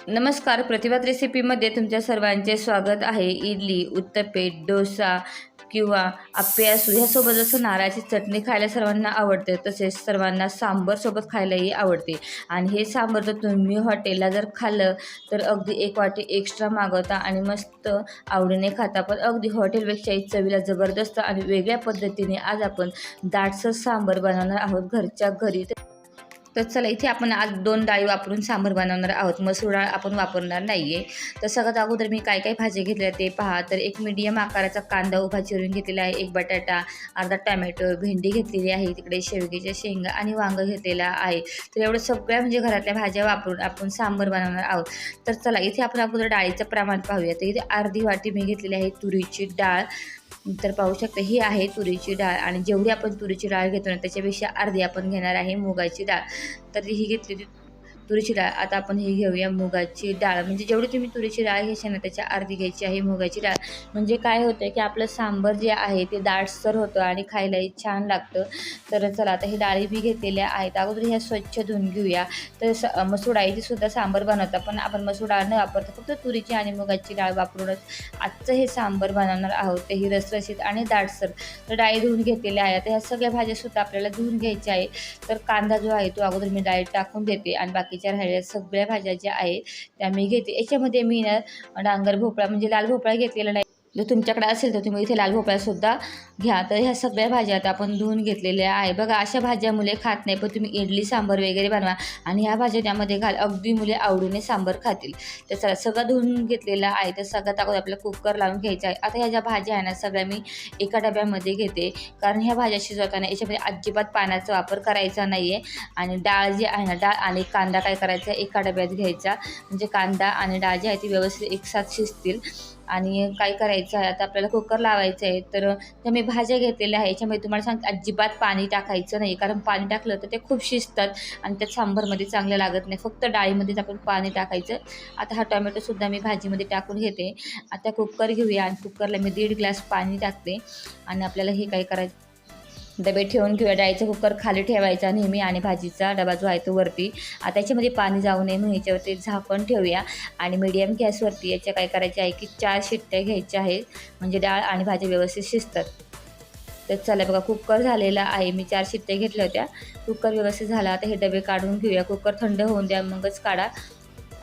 नमस्कार प्रतिभात रेसिपीमध्ये तुमच्या सर्वांचे स्वागत आहे. इडली उत्तपे डोसा किंवा आप्पे असू ह्यासोबत जसं नारळाची चटणी खायला सर्वांना आवडते तसेच सर्वांना सांबरसोबत खायलाही आवडते. आणि हे सांबर जर तुम्ही हॉटेलला जर खाल्लं तर अगदी एक वाटी एक्स्ट्रा मागवता आणि मस्त आवडीने खाता. पण अगदी हॉटेलपेक्षाही चवीला जबरदस्त आणि वेगळ्या पद्धतीने आज आपण दाटसर सांबर बनवणार आहोत घरच्या घरी. तर चला इथे आपण आज दोन डाळी वापरून सांबर बनवणार आहोत. मसूर डाळ आपण वापरणार नाही आहे तर सगळ्यात अगोदर मी काय काय भाज्या घेतल्या ते पहा. तर एक मीडियम आकाराचा कांदा उभा चिरून घेतलेला आहे. एक बटाटा अर्धा टॅमॅटो भेंडी घेतलेली आहे. तिकडे शेवगीच्या शेंगा आणि वांगं घेतलेला आहे. तर एवढं सगळ्या म्हणजे घरातल्या भाज्या वापरून आपण सांबर बनवणार आहोत. तर चला इथे आपण अगोदर डाळीचं प्रमाण पाहूया. तर इथे अर्धी वाटी मी घेतलेली आहे तुरीची डाळ. तर पाहू शकता ही आहे तुरीची डाळ. आणि जेवढी आपण तुरीची डाळ घेतो ना त्याच्यापेक्षा अर्धी आपण घेणार आहे मुगाची डाळ. तर ही घेतलेली तुरीची डाळ. आता आपण ही घेऊया मुगाची डाळ. म्हणजे जेवढी तुम्ही तुरीची डाळ घ्यायची ना त्याच्या अर्धी घ्यायची आहे मुगाची डाळ. म्हणजे काय होतं की आपलं सांबर जे आहे ते दाटसर होतं आणि खायलाही छान लागतं. तर चला आता हे डाळी बी घेतलेल्या आहेत. अगोदर ह्या स्वच्छ धुवून घेऊया. तर स मसूर डाळीची सुद्धा सांबर बनवतात. पण आपण मसूर डाळ न वापरता फक्त तुरीची आणि मुगाची डाळ वापरूनच आजचं हे सांबर बनवणार आहोत. ते ही रसरशीत आणि दाटसर. तर डाळी धुवून घेतलेल्या आहे तर ह्या सगळ्या भाज्या सुद्धा आपल्याला धुवून घ्यायच्या आहे. तर कांदा जो आहे तो अगोदर मी डाळीत टाकून देते आणि बाकी बाकीच्या राहिलेल्या सगळ्या भाज्या ज्या आहेत त्या मी घेते. याच्यामध्ये मी ना डांगर भोपळा म्हणजे लाल भोपळा घेतलेला नाही. जर तुमच्याकडे असेल तर तुम्ही इथे लाल भोपळासुद्धा घ्या. तर ह्या सगळ्या भाज्या आता आपण धुवून घेतलेल्या आहे. बघा अशा भाज्या मुले खात नाही पण तुम्ही इडली सांबर वगैरे बनवा. आणि ह्या भाज्या त्यामध्ये घाल. अगदी मुले आवडीने सांबर खातील. तर चला सगळं धुवून घेतलेला आहे. तर सगळ्यात अगोदर आपल्याला कुकर लावून घ्यायचा आहे. आता ह्या ज्या भाज्या आहे ना सगळ्या मी एका डब्यामध्ये घेते. कारण ह्या भाज्या शिजवताना याच्यामध्ये अजिबात पाण्याचा वापर करायचा नाही आहे आणि डाळ जी आहे ना डाळ आणि कांदा काय करायचा? एका डब्यात घ्यायचा. म्हणजे कांदा आणि डाळ जी आहे ती व्यवस्थित एकसाथ शिजतील. आणि काय करायचं आहे? आता आपल्याला कुकर लावायचं आहे तर त्या मी भाज्या घेतलेल्या आहे याच्यामध्ये तुम्हाला सांग अजिबात पाणी टाकायचं नाही. कारण पाणी टाकलं तर ते खूप शिजतात आणि त्यात सांबारमध्ये चांगलं लागत नाही. फक्त डाळीमध्येच आपण पाणी टाकायचं. आता हा टोमॅटोसुद्धा मी भाजीमध्ये टाकून घेते. आता कुकर घेऊया आणि कुकरला मी दीड ग्लास पाणी टाकते. आणि आपल्याला हे काय करायचं? डबे ठेवून घेऊया डाळीचा कुकर खाली ठेवायचा नेहमी आणि भाजीचा डबा जो आहे तो वरती. आता याच्यामध्ये पाणी जाऊ नये म्हणून याच्यावरती झाकण ठेवूया. आणि मीडियम गॅसवरती याच्या काय करायचे आहे की चार शिट्ट्या घ्यायच्या आहेत. म्हणजे डाळ आणि भाजी व्यवस्थित शिजतात. तर चला बघा कुकर झालेला आहे. मी चार शिट्ट्या घेतल्या होत्या. कुकर व्यवस्थित झाला. आता हे डबे काढून घेऊया. कुकर थंड होऊन द्या मगच काढा.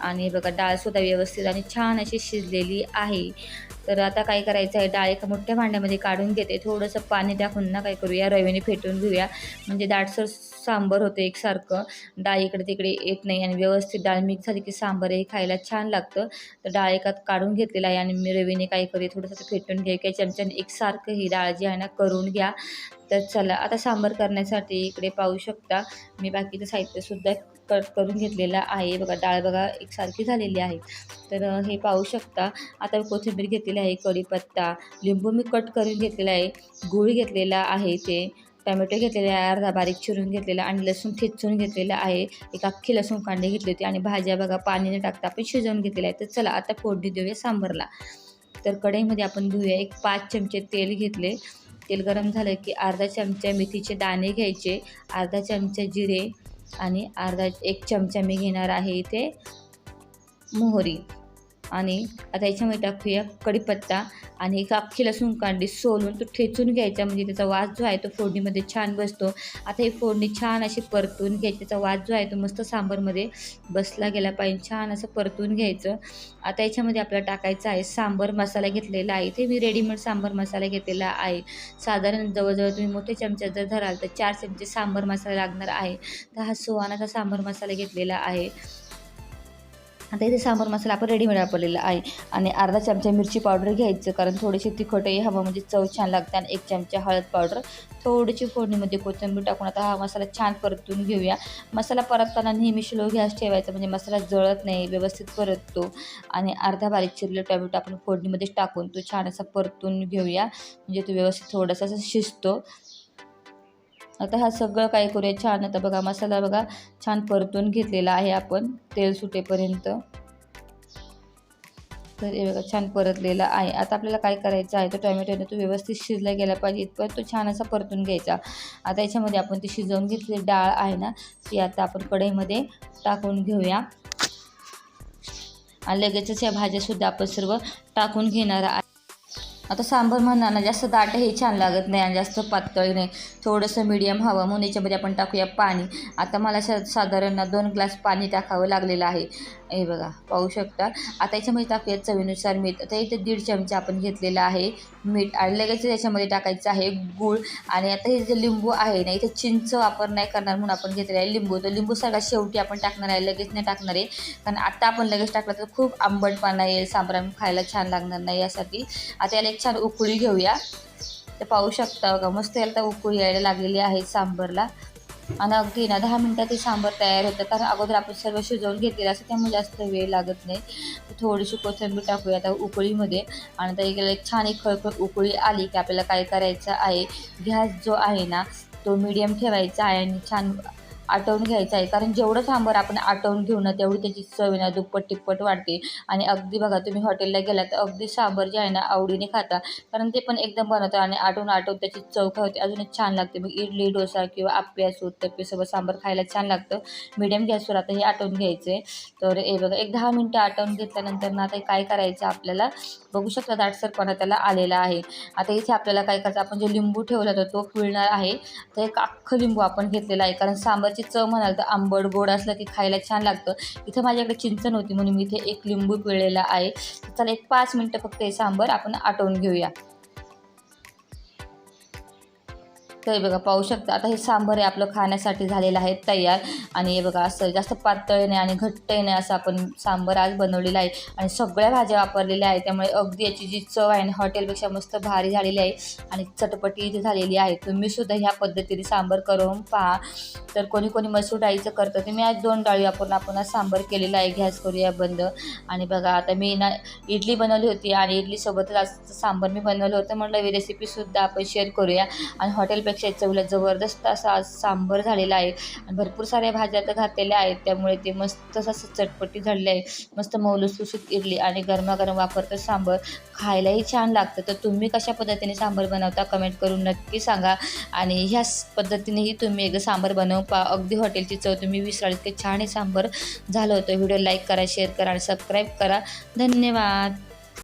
आणि बघा डाळसुद्धा व्यवस्थित आणि छान अशी शिजलेली आहे. तर आता काय करायचं आहे? डाळ एका मोठ्या भांड्यामध्ये काढून घेते. थोडंसं पाणी टाकून ना काय करूया? रव्याने फेटून घेऊया. म्हणजे दाटसर सांबर होतं एकसारखं. डाळ इकडे तिकडे येत नाही आणि व्यवस्थित डाळ मिक्स झाली की सांबर हे खायला छान लागतं. तर डाळ एकात काढून घेतलेलं आहे आणि मी रवीने काय करूया? थोडंसं फेटून घ्या. किंवा चमच्याने एकसारखं ही डाळ जी आहे ना करून घ्या. तर चला आता सांबर करण्यासाठी इकडे पाहू शकता. मी बाकीचं साहित्यसुद्धा कट करून घेतलेला आहे. बघा डाळ बघा एकसारखी झालेली आहे. तर हे पाहू शकता. आता कोथिंबीर घेतलेली आहे कढीपत्ता लिंबू मी कट करून घेतलेला आहे गूळ घेतलेला आहे ते टमॅटो घेतलेले आहे अर्धा बारीक चिरून घेतलेला आणि लसूण ठेचून घेतलेलं आहे. एक अख्खी लसूण कांडे घेतली होती आणि भाज्या बघा पाणी न टाकता आपण शिजवून घेतलेला आहे तर चला आता फोडणी देऊया सांबरला. तर कढईमध्ये आपण धुऊया. एक पाच चमचे तेल घेतले. तेल गरम झालं की अर्धा चमचा मेथीचे दाणे घ्यायचे अर्धा चमचा जिरे आणि अर्धा एक चमचा मी घेणार आहे इथे मोहरी. आणि आता याच्यामध्ये टाकूया कढीपत्ता आणि एक अख्खी लसूण कांडी सोलून तो ठेचून घ्यायचा म्हणजे त्याचा वास जो आहे तो फोडणीमध्ये छान बसतो. आता ही फोडणी छान अशी परतून घ्यायची त्याचा वास जो आहे तो मस्त सांबरमध्ये बसला गेला पाहिजे छान असं परतून घ्यायचं. आता याच्यामध्ये आपल्याला टाकायचं आहे सांबर मसाला घेतलेला आहे इथे मी रेडीमेड सांबर मसाला घेतलेला आहे. साधारण जवळजवळ तुम्ही मोठे चमचे जर धराल तर चार चमचे सांबर मसाला लागणार आहे. तर हा सुवानाचा सांबर मसाला घेतलेला आहे. आता इथे सांबार मसाला आपण रेडीमेड वापरलेला आहे आणि अर्धा चमचा मिरची पावडर घ्यायचं कारण थोडीशी तिखटही हवं म्हणजे चव छान लागते आणि एक चमचा हळद पावडर थोडीशी फोडणीमध्ये कोथिंबीर टाकून आता हा मसाला छान परतून घेऊया. मसाला परतताना नेहमी स्लो गॅस ठेवायचा म्हणजे मसाला जळत नाही व्यवस्थित परततो. आणि अर्धा बारीक चिरलेला टोमॅटो आपण फोडणीमध्येच टाकून तो छान असा परतून घेऊया. म्हणजे तो व्यवस्थित थोडासा शिजतो. आता हा सगळं काय करूया? छान आता बघा मसाला बघा छान परतून घेतलेला आहे आपण तेल सुटेपर्यंत. तर हे बघा छान परतलेला आहे. आता आपल्याला काय करायचं आहे? तर टोमॅटोने तो व्यवस्थित शिजला गेला पाहिजे इथपर्यंत तो छान असा परतून घ्यायचा. आता याच्यामध्ये आपण ती शिजवून घेतलेली डाळ आहे ना ती आता आपण कढईमध्ये टाकून घेऊया. आणि लगेचच या भाज्यासुद्धा आपण सर्व टाकून घेणार आहे आता सांबर म्हणताना जास्त दाटही छान लागत नाही आणि जास्त पातळ नाही. थोडंसं मीडियम हवं म्हणून याच्यामध्ये आपण टाकूया पाणी. आता मला सा साधारण दोन ग्लास पाणी टाकावं लागलेलं आहे. हे बघा पाहू शकता. आता याच्यामध्ये टाकूया चवीनुसार मीठ. आता इथे दीड चमचा आपण घेतलेला आहे मीठ आणि लगेच याच्यामध्ये टाकायचं आहे गूळ. आणि आता हे जे लिंबू आहे ना इथे चिंच वापर नाही करणार म्हणून आपण घेतलेला आहे लिंबू. तर लिंबू सगळ्यात शेवटी आपण टाकणार आहे लगेच नाही टाकणार आहे. कारण आत्ता आपण लगेच टाकलं तर खूप आंबटपणा येईल सांबराम खायला छान लागणार नाही यासाठी. आता याला एक छान उकळी घेऊया. तर पाहू शकता बघा मस्त याला तर उकळी यायला लागलेली आहे सांबरला. आणि अगदी ना दहा मिनटात ते सांबर तयार होतं. कारण अगोदर आपण सर्व शिजवून घेतलेलं असं त्यामुळे जास्त वेळ लागत नाही. थोडीशी कोथिंबीर टाकूया आता उकळीमध्ये. आणि त्या एक एक छान एक खळखळ उकळी आली की आपल्याला काय करायचं आहे. गॅस जो आहे ना तो मीडियम ठेवायचा आहे आणि छान आटवून घ्यायचं आहे. कारण जेवढं सांबर आपण आटवून घेऊ ना तेवढी त्याची चव आहे ना दुप्पट तिप्पट वाढते. आणि अगदी बघा तुम्ही हॉटेलला गेला तर अगदी सांबार जे आहे ना आवडीने खाता. कारण ते पण एकदम बनवतं आणि आटवून आटवून त्याची चव काय होते अजूनच छान लागते. मग इडली डोसा किंवा आप्पे असो तप्पे सोबत सांबार खायला छान लागतं. मिडियम गॅसवर आता हे आटवून घ्यायचं आहे. तर हे बघा एक दहा मिनटं आटवून घेतल्यानंतर ना आता काय करायचं आपल्याला? बघू शकता दाटसरपणा त्याला आलेला आहे. आता इथे आपल्याला काय करायचं आपण जो लिंबू ठेवला होता तो पिळणार आहे. तर एक अख्खं लिंबू आपण घेतलेला आहे. कारण सांबार सांबारची चव म्हणाल तर आंबट गोड असलं की खायला छान लागतं. इथं माझ्याकडे चिंचन होती म्हणून मी इथे एक लिंबू पिळलेला आहे. चला एक पाच मिनटं फक्त हे सांबर आपण आटवून घेऊया. तर हे बघा पाहू शकता. आता हे सांबर आहे आपलं खाण्यासाठी झालेलं आहे तयार. आणि हे बघा असं जास्त पातळ नाही आणि घट्टही नाही असं आपण सांबर आज बनवलेलं आहे. आणि सगळ्या भाज्या वापरलेल्या आहेत. त्यामुळे अगदी याची जी चव आहे ना हॉटेलपेक्षा मस्त भारी झालेली आहे. आणि चटपटी इथे झालेली आहे. तुम्ही सुद्धा ह्या पद्धतीने सांबर करून पहा. तर कोणी कोणी मसूर डाळीचं करतं ते मी आज दोन डाळी वापरून आपण आज सांबर केलेलं आहे. गॅस करूया बंद. आणि बघा आता मी ना इडली बनवली होती. आणि इडलीसोबतच आज सांबर मी बनवलं होतं. म्हटलं ही रेसिपीसुद्धा आपण शेअर करूया. आणि हॉटेलपेक्षा चवीला जबरदस्त असा आज सांबर झालेला आहे. आणि भरपूर साऱ्या भाज्या तर घातलेल्या आहेत. त्यामुळे ते मस्त असं चटपटी झालेलं आहे. मस्त मौलूसुसुत इडली आणि गरमागरम वापरतं सांबर. खायलाही छान लागतं. तर तुम्ही कशा पद्धतीने सांबर बनवता कमेंट करून नक्की सांगा. आणि ह्याच पद्धतीनेही तुम्ही एकदा सांबर बनवून पा अगदी हॉटेलची चव तुम्ही विसराल ते छान हे सांबर झालं होतं. व्हिडिओ लाईक करा शेअर करा आणि सबस्क्राईब करा. धन्यवाद.